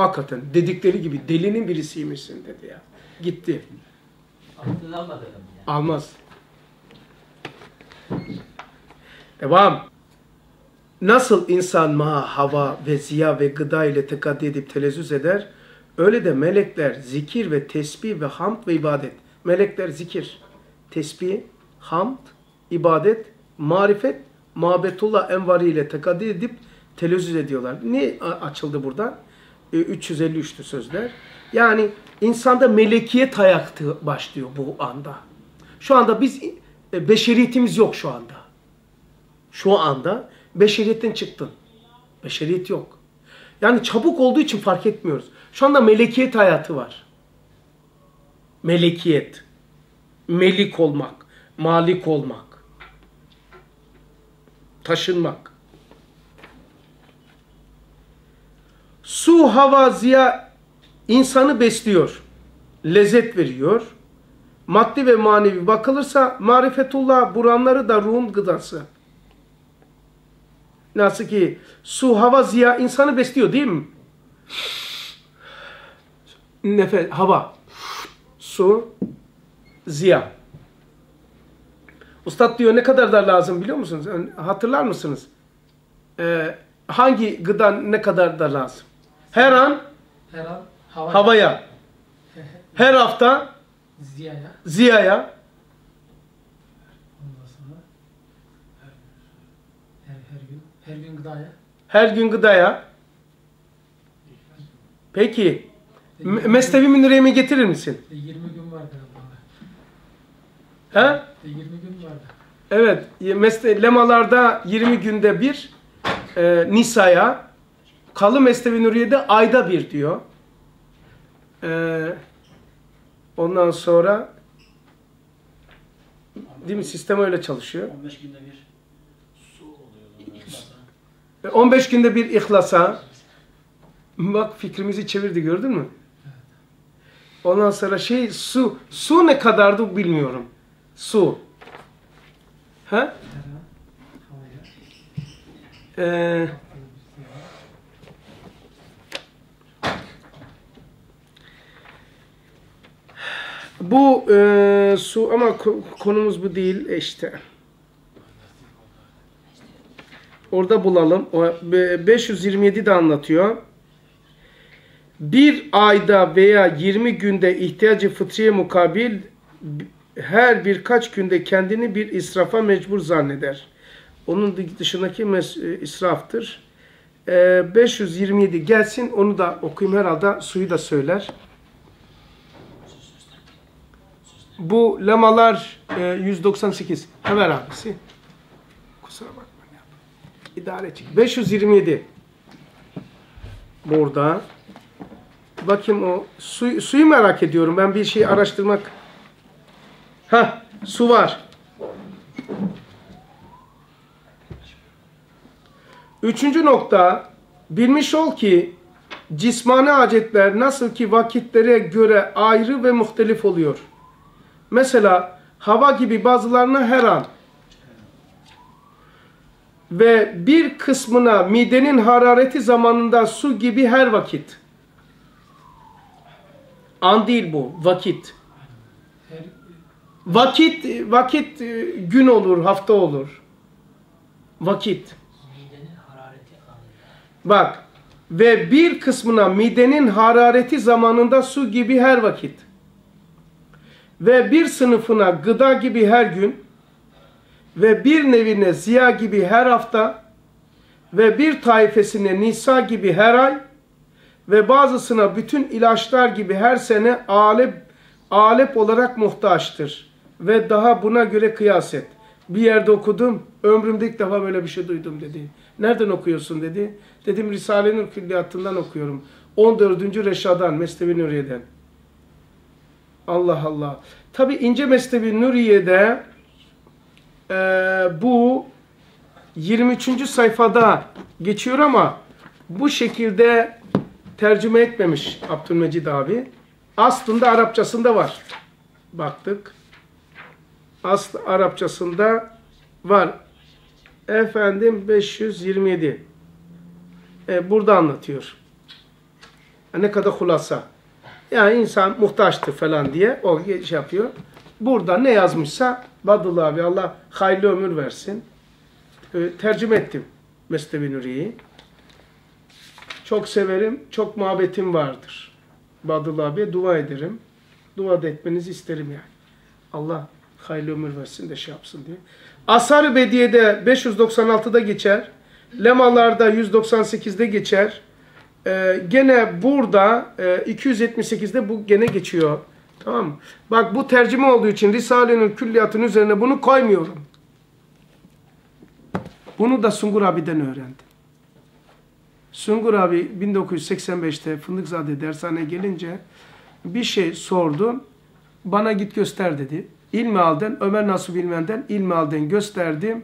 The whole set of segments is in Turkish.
Hakikaten dedikleri gibi delinin birisiymişsin dedi ya. Gitti. Aklını almadı. Almaz. Devam. Nasıl insan ma, hava ve ziya ve gıda ile tekaddi edip telezzüz eder, öyle de melekler zikir ve tesbih ve hamd ve ibadet. Melekler zikir, tesbih, hamd, ibadet, marifet, muhabbetullah envari ile tekaddi edip telezzüz ediyorlar. Ne açıldı burada? E, 353'tü sözler. Yani insanda melekiyet hayatı başlıyor bu anda. Şu anda biz e, beşeriyetimiz yok şu anda. Şu anda beşeriyetten çıktın. Beşeriyet yok. Yani çabuk olduğu için fark etmiyoruz. Şu anda melekiyet hayatı var. Melekiyet. Melik olmak. Malik olmak. Taşınmak. Su, hava, ziya insanı besliyor. Lezzet veriyor. Maddi ve manevi bakılırsa marifetullah buranları da ruhun gıdası. Nasıl ki su, hava, ziya insanı besliyor değil mi? Nefes, hava, su, ziya. Ustad diyor ne kadar da lazım biliyor musunuz? Yani Hatırlar mısınız? Ee, hangi gıda ne kadar da lazım? Her an Her an hava, havaya, her hafta ziyaya. ziyaya, her, her gün her gün gıdaya. her gün gıdaya. Peki, Me- Mesnevi Münireymi getirir misin? E, 20 gün vardı. He? E, 20 gün vardı. Evet, mesne, lemalarda 20 günde bir, e, Nisa'ya, Kalı Mesnevi Nuriye'de ayda bir diyor. E, ondan sonra, değil mi? Sistem öyle çalışıyor. 15 günde bir su oluyor. E, 15 günde bir ihlasa. Bak fikrimizi çevirdi gördün mü? Ondan sonra şey su. Su ne kadardı bilmiyorum. Su. Ha? Ee, bu e, su ama ko- konumuz bu değil e, işte. Orada bulalım. O, be- 527 de anlatıyor. Bir ayda veya 20 günde ihtiyacı fıtriye mukabil her birkaç günde kendini bir israfa mecbur zanneder. Onun dışındaki e, israftır. Ee, 527 gelsin onu da okuyayım herhalde suyu da söyler. Bu lemalar e, 198. Hemen abisi. Kusura bakma. İdare et. 527. Burada. Bakayım o su, suyu merak ediyorum. Ben bir şey araştırmak. Ha, su var. Üçüncü nokta, bilmiş ol ki cismani hacetler nasıl ki vakitlere göre ayrı ve muhtelif oluyor. Mesela hava gibi bazılarına her an ve bir kısmına midenin harareti zamanında su gibi her vakit. An değil bu, vakit. Vakit, vakit e, gün olur, hafta olur. Vakit. Bak ve bir kısmına midenin harareti zamanında su gibi her vakit ve bir sınıfına gıda gibi her gün ve bir nevine ziya gibi her hafta ve bir taifesine nisa gibi her ay ve bazısına bütün ilaçlar gibi her sene alep, alep olarak muhtaçtır. Ve daha buna göre kıyas et. Bir yerde okudum, ömrümde ilk defa böyle bir şey duydum dedi. Nereden okuyorsun dedi. Dedim Risale-i Nur Külliyatından okuyorum. 14. Reşadan, Mesnevi Nuriye'den. Allah Allah. Tabi İnce Mesnevi Nuriye'de e, bu 23. sayfada geçiyor ama bu şekilde tercüme etmemiş Abdülmecid abi. Aslında Arapçasında var. Baktık. Aslı Arapçasında var. Efendim 527. E, burada anlatıyor. Ne kadar hulasa. Yani insan muhtaçtı falan diye o şey yapıyor. Burada ne yazmışsa Badıl abi Allah hayırlı ömür versin. Ee, tercüme ettim Mesnevi Nuri'yi. Çok severim, çok muhabbetim vardır. Badıl abiye dua ederim. Dua da etmenizi isterim yani. Allah hayırlı ömür versin de şey yapsın diye. Asar-ı Bediye'de 596'da geçer. Lemalarda 198'de geçer. Ee, gene burada e, 278'de bu gene geçiyor. Tamam? Bak bu tercüme olduğu için Risale'nin külliyatının üzerine bunu koymuyorum. Bunu da Sungur abi'den öğrendim. Sungur abi 1985'te Fındıkzade dershaneye gelince bir şey sordum. Bana git göster dedi. İlmi alden, Ömer Nasuh Bilmen'den ilmi alden gösterdim.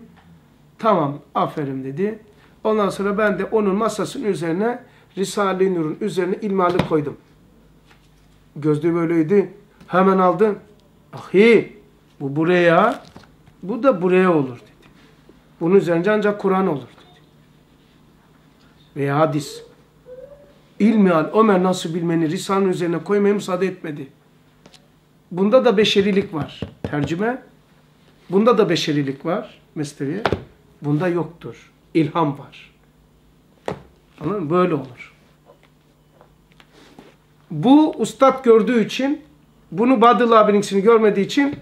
Tamam, aferin dedi. Ondan sonra ben de onun masasının üzerine Risale-i Nur'un üzerine ilmihali koydum. Gözlüğü böyleydi. Hemen aldım. Ahi, bu buraya, bu da buraya olur dedi. Bunun üzerinde ancak Kur'an olur dedi. Veya hadis. İlmihal, Ömer nasıl bilmeni Risale'nin üzerine koymaya müsaade etmedi. Bunda da beşerilik var. Tercüme. Bunda da beşerilik var. Mesnevi. Bunda yoktur. İlham var. Anladın mı? Böyle olur. Bu ustad gördüğü için bunu Badıl abininkisini görmediği için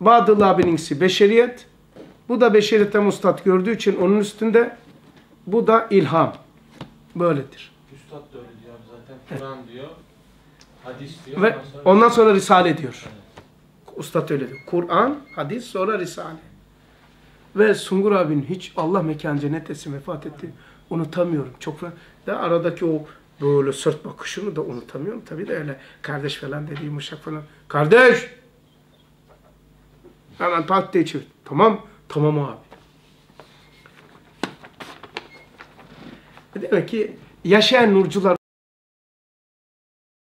Badıl abininkisi beşeriyet. Bu da beşeriyetten ustad gördüğü için onun üstünde bu da ilham. Böyledir. Üstad da öyle diyor zaten. Kur'an diyor. Hadis diyor. Ve ondan sonra- ondan sonra Risale diyor. Ustad öyle diyor. Kur'an, hadis, sonra Risale. Ve Sungur abinin hiç Allah mekan cennet etsin vefat etti. Unutamıyorum. Çok da aradaki o böyle sırt bakışını da unutamıyorum. Tabii de öyle kardeş falan dediğim uşak falan. Kardeş! Hemen pat diye çevir. Tamam. Tamam abi. Demek ki yaşayan nurcular